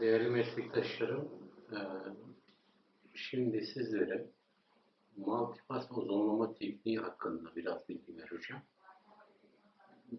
Değerli meslektaşlarım, eee, şimdi sizlere multipass ozonlama tekniği hakkında biraz bilgi vereceğim.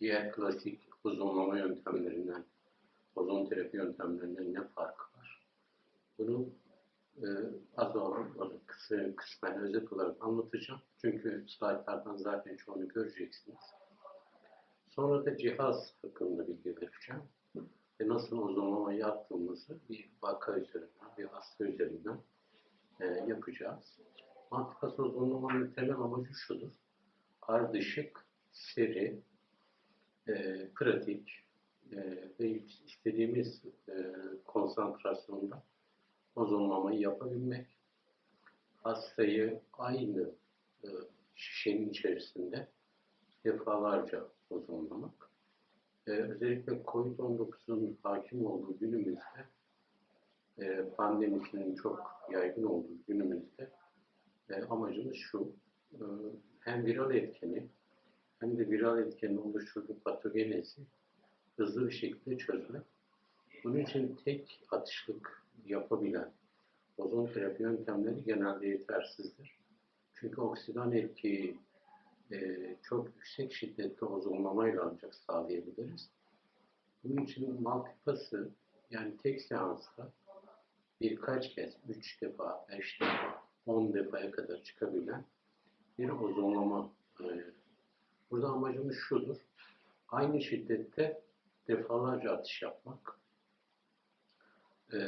Diğer klasik ozonlama yöntemlerinden, ozon terapi yöntemlerinden ne farkı var? Bunu eee az sonra kısa, kısmen özet olarak anlatacağım. Çünkü slaytlardan zaten çoğunu göreceksiniz. Sonra da cihaz hakkında bilgi vereceğim ve nasıl ozonlama yaptığımızı bir vaka üzerinden, bir hasta üzerinden e, yapacağız. Antipas ozonlamanın temel amacı şudur. Ardışık, seri, e, pratik e, ve istediğimiz e, konsantrasyonda ozonlamayı yapabilmek. Hastayı aynı e, şişenin içerisinde defalarca ozonlamak. Ee, özellikle COVID-19'un hakim olduğu günümüzde, e, pandemisinin çok yaygın olduğu günümüzde e, amacımız şu, e, hem viral etkeni hem de viral etkenin oluşturduğu patogenezi hızlı bir şekilde çözmek. Bunun için tek atışlık yapabilen ozon terapi yöntemleri genelde yetersizdir. Çünkü oksidan etkiyi e, çok yüksek şiddetli ozonlamayla ancak sağlayabiliriz. Bunun için multipası yani tek seansta birkaç kez, üç defa, beş defa, on defaya kadar çıkabilen bir ozonlama. E, burada amacımız şudur. Aynı şiddette defalarca atış yapmak, e,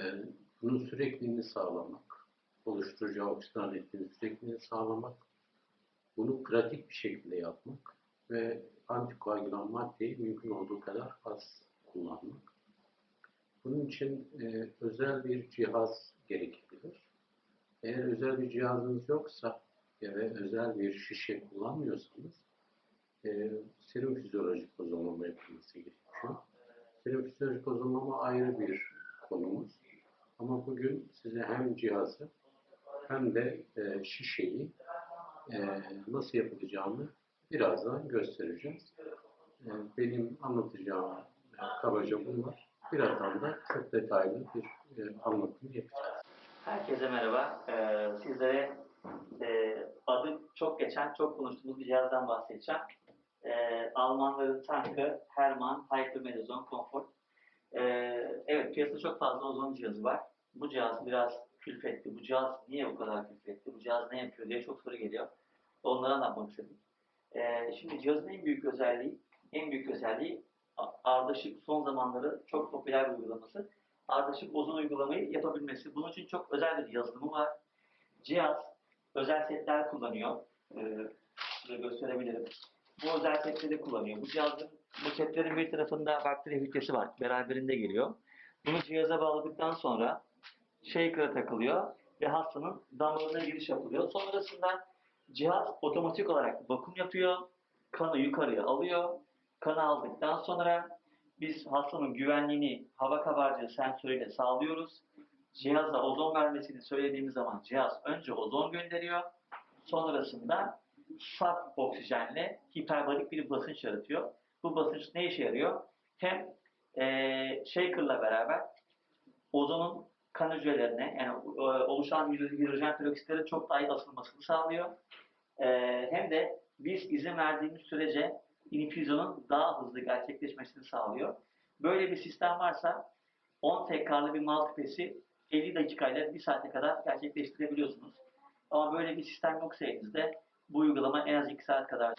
bunun sürekliliğini sağlamak, oluşturacağı oksidan etkinin sürekliliğini sağlamak, bunu pratik bir şekilde yapmak ve antikoagülan maddeyi mümkün olduğu kadar az kullanmak. Bunun için e, özel bir cihaz gerekebilir. Eğer özel bir cihazınız yoksa ve özel bir şişe kullanmıyorsanız e, serum fizyolojik ozonlama yapılması gerekiyor. Serum fizyolojik ozonlama ayrı bir konumuz. Ama bugün size hem cihazı hem de e, şişeyi nasıl yapılacağını birazdan göstereceğiz. E, benim anlatacağım e, kabaca bunlar. Birazdan da çok detaylı bir e, anlatım yapacağız. Herkese merhaba. Ee, sizlere e, adı çok geçen, çok konuştuğumuz bir cihazdan bahsedeceğim. Ee, Almanların tankı Hermann Hypermedozon Comfort. Ee, evet, piyasada çok fazla ozon cihazı var. Bu cihaz biraz külfetli. Bu cihaz niye bu kadar külfetli? Bu cihaz ne yapıyor diye çok soru geliyor. Onları anlatmak istedim. Ee, şimdi cihazın en büyük özelliği, en büyük özelliği ardışık son zamanları çok popüler bir uygulaması ardışık ozon uygulamayı yapabilmesi. Bunun için çok özel bir yazılımı var. Cihaz özel setler kullanıyor. Ee, size gösterebilirim. Bu özel setleri kullanıyor. Bu cihazın, bu setlerin bir tarafında bakteri filtresi var. Beraberinde geliyor. Bunu cihaza bağladıktan sonra shaker'a takılıyor ve hastanın damarına giriş yapılıyor. Sonrasında cihaz otomatik olarak vakum yapıyor. Kanı yukarıya alıyor. Kanı aldıktan sonra biz hastanın güvenliğini hava kabarcığı sensörüyle sağlıyoruz. Cihaza ozon vermesini söylediğimiz zaman cihaz önce ozon gönderiyor. Sonrasında saf oksijenle hiperbarik bir basınç yaratıyor. Bu basınç ne işe yarıyor? Hem eee shaker'la beraber ozonun kan hücrelerine yani e, oluşan hidro- hidrojen peroksitlere çok daha iyi asılmasını sağlıyor. Eee, hem de biz izin verdiğimiz sürece infüzyonun daha hızlı gerçekleşmesini sağlıyor. Böyle bir sistem varsa 10 tekrarlı bir multipesi 50 dakikayla 1 saate kadar gerçekleştirebiliyorsunuz. Ama böyle bir sistem yoksa elinizde bu uygulama en az 2 saat kadar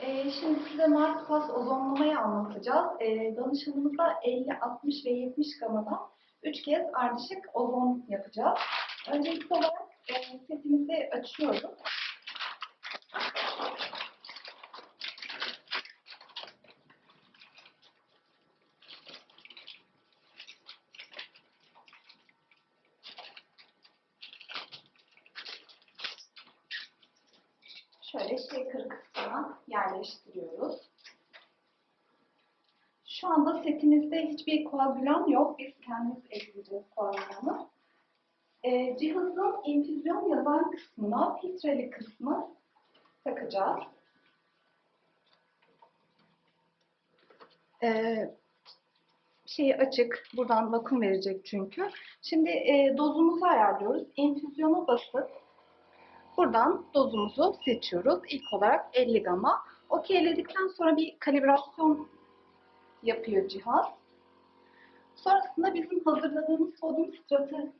Ee, şimdi size Martpas ozonlamayı anlatacağız. Ee, danışanımıza 50, 60 ve 70 gamadan 3 kez ardışık ozon yapacağız. Öncelikli olarak e, setimizi açıyorum. Hiçbir koagülan yok. Biz kendimiz ekleyeceğiz koagülanı. Ee, cihazın infüzyon yazan kısmına filtreli kısmı takacağız. Ee, şeyi açık. Buradan vakum verecek çünkü. Şimdi e, dozumuzu ayarlıyoruz. Enfüzyona basıp buradan dozumuzu seçiyoruz. İlk olarak 50 gama. Okeyledikten sonra bir kalibrasyon yapıyor cihaz. Sonrasında bizim hazırladığımız sodyum stratı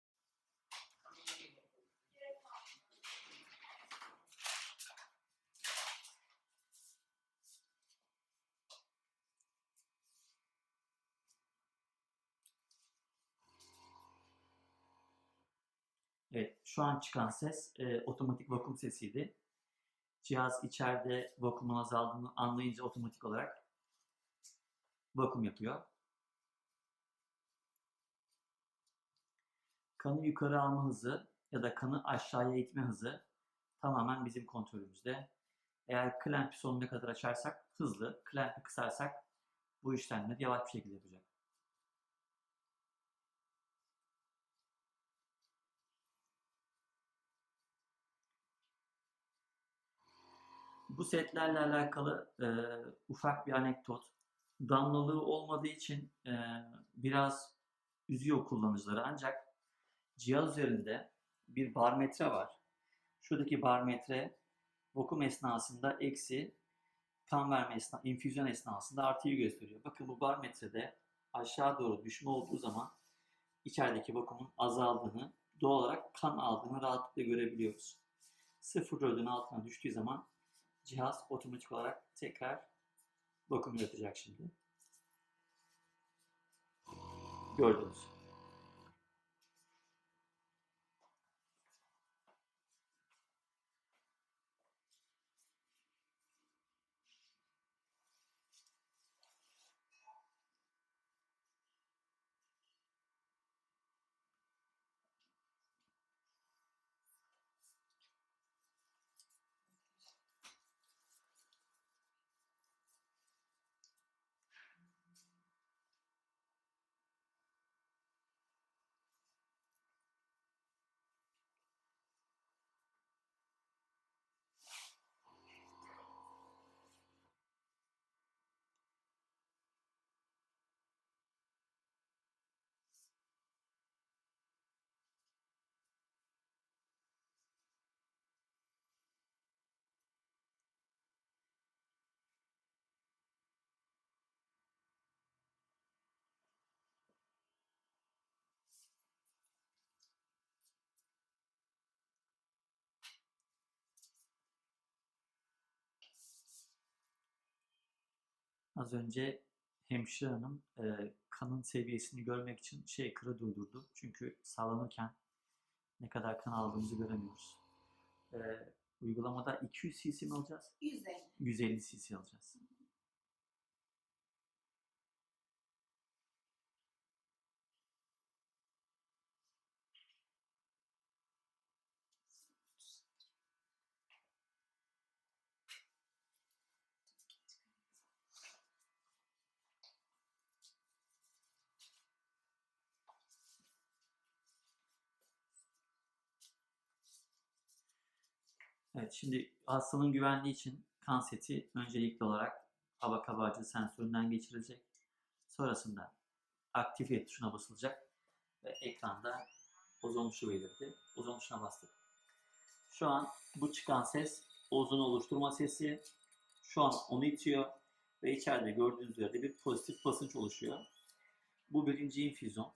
Evet, şu an çıkan ses e, otomatik vakum sesiydi. Cihaz içeride vakumun azaldığını anlayınca otomatik olarak vakum yapıyor. Kanı yukarı alma hızı ya da kanı aşağıya itme hızı tamamen bizim kontrolümüzde. Eğer klempi sonuna kadar açarsak hızlı, klempi kısarsak bu işlemleri yavaş bir şekilde yapacak. Bu setlerle alakalı e, ufak bir anekdot. Damlalığı olmadığı için e, biraz üzüyor kullanıcıları. Ancak cihaz üzerinde bir barmetre var. Şuradaki barmetre vakum esnasında eksi, kan verme esna, infüzyon esnasında artıyı gösteriyor. Bakın bu barmetrede aşağı doğru düşme olduğu zaman içerideki vakumun azaldığını, doğal olarak kan aldığını rahatlıkla görebiliyoruz. 0.4'ün altına düştüğü zaman cihaz otomatik olarak tekrar vakum yapacak şimdi. Gördünüz. Az önce hemşire hanım e, kanın seviyesini görmek için shaker'ı durdurdu. Çünkü sağlanırken ne kadar kan aldığımızı göremiyoruz. E, uygulamada 200 cc mi alacağız? 150. 150 cc alacağız. Evet, şimdi hastanın güvenliği için kan seti öncelikli olarak hava kabarcığı sensöründen geçirilecek. Sonrasında aktive tuşuna basılacak ve ekranda ozon tuşu belirdi. Ozon tuşuna bastık. Şu an bu çıkan ses ozon oluşturma sesi. Şu an onu itiyor ve içeride gördüğünüz üzere bir pozitif basınç oluşuyor. Bu birinci infüzyon.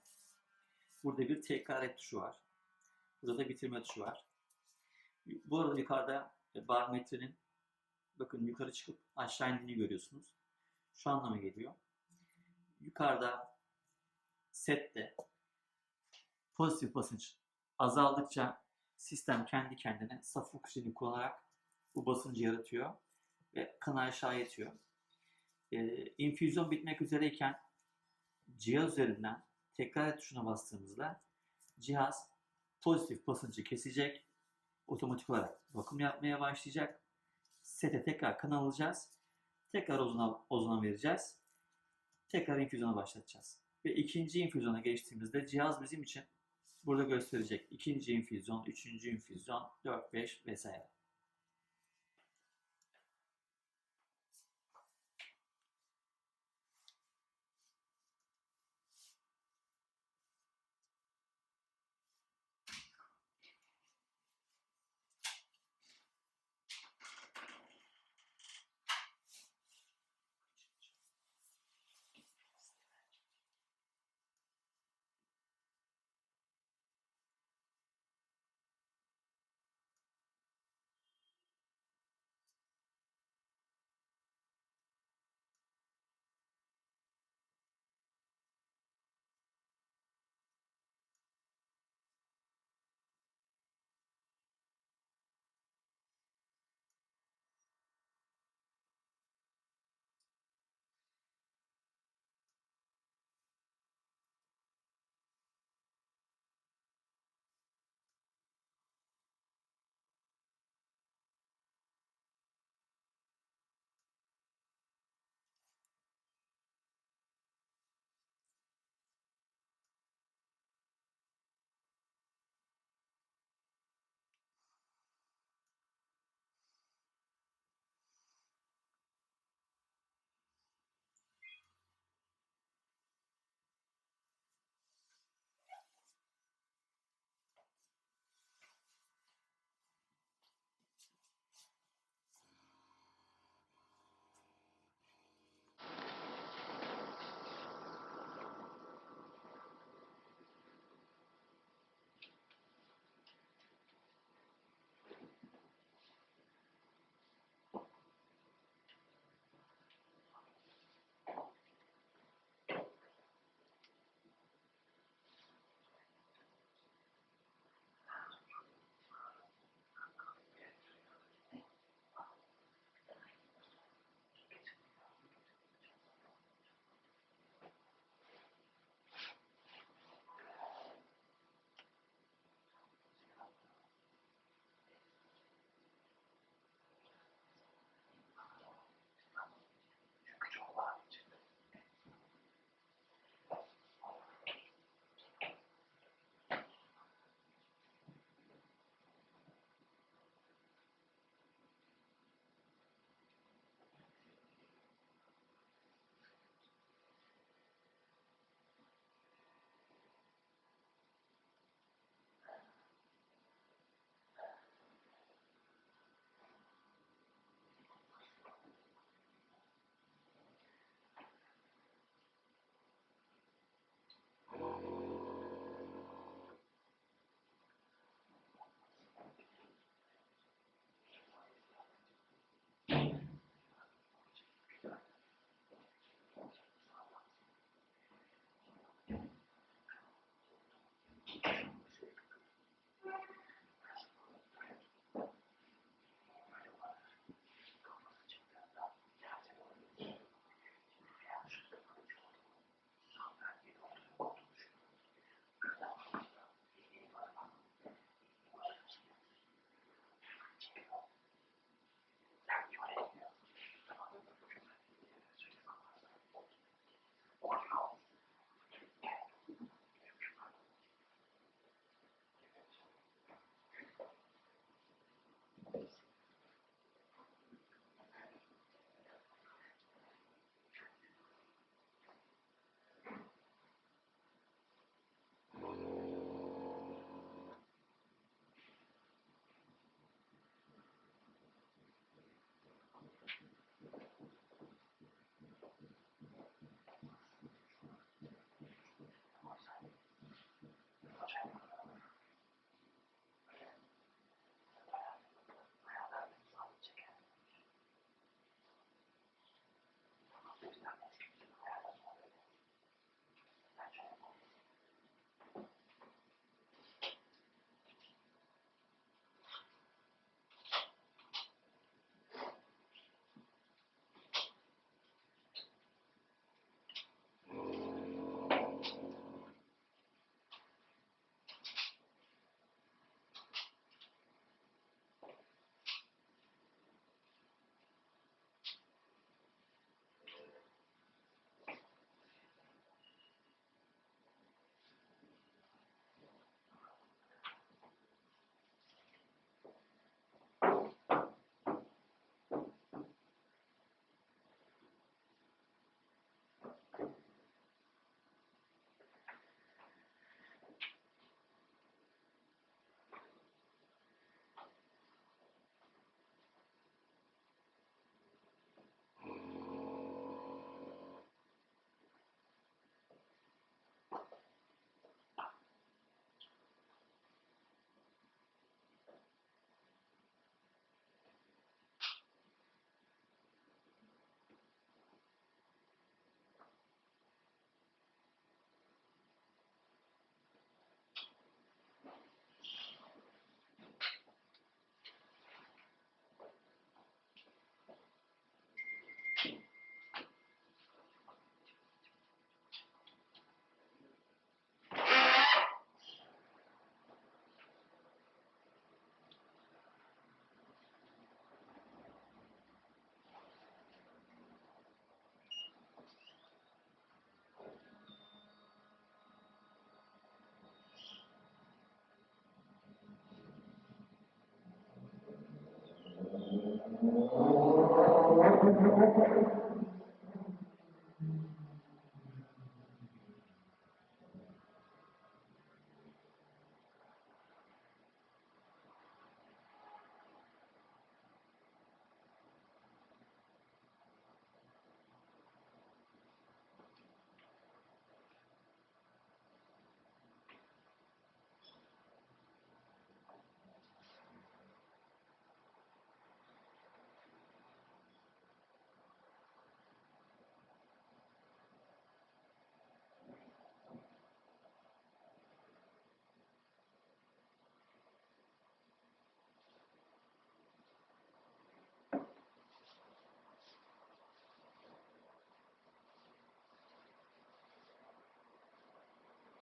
Burada bir tekrar et tuşu var. Burada da bitirme tuşu var. Bu arada yukarıda e, barometrenin bakın yukarı çıkıp aşağı indiğini görüyorsunuz. Şu anlama geliyor. Yukarıda sette pozitif basınç azaldıkça sistem kendi kendine saf oksijeni kullanarak bu basıncı yaratıyor ve kanı aşağı itiyor. E, infüzyon bitmek üzereyken cihaz üzerinden tekrar tuşuna bastığımızda cihaz pozitif basıncı kesecek otomatik olarak vakum yapmaya başlayacak. Sete tekrar kan alacağız. Tekrar ozona, ozona vereceğiz. Tekrar infüzyona başlatacağız. Ve ikinci infüzyona geçtiğimizde cihaz bizim için burada gösterecek. İkinci infüzyon, üçüncü infüzyon, 4, 5 vesaire.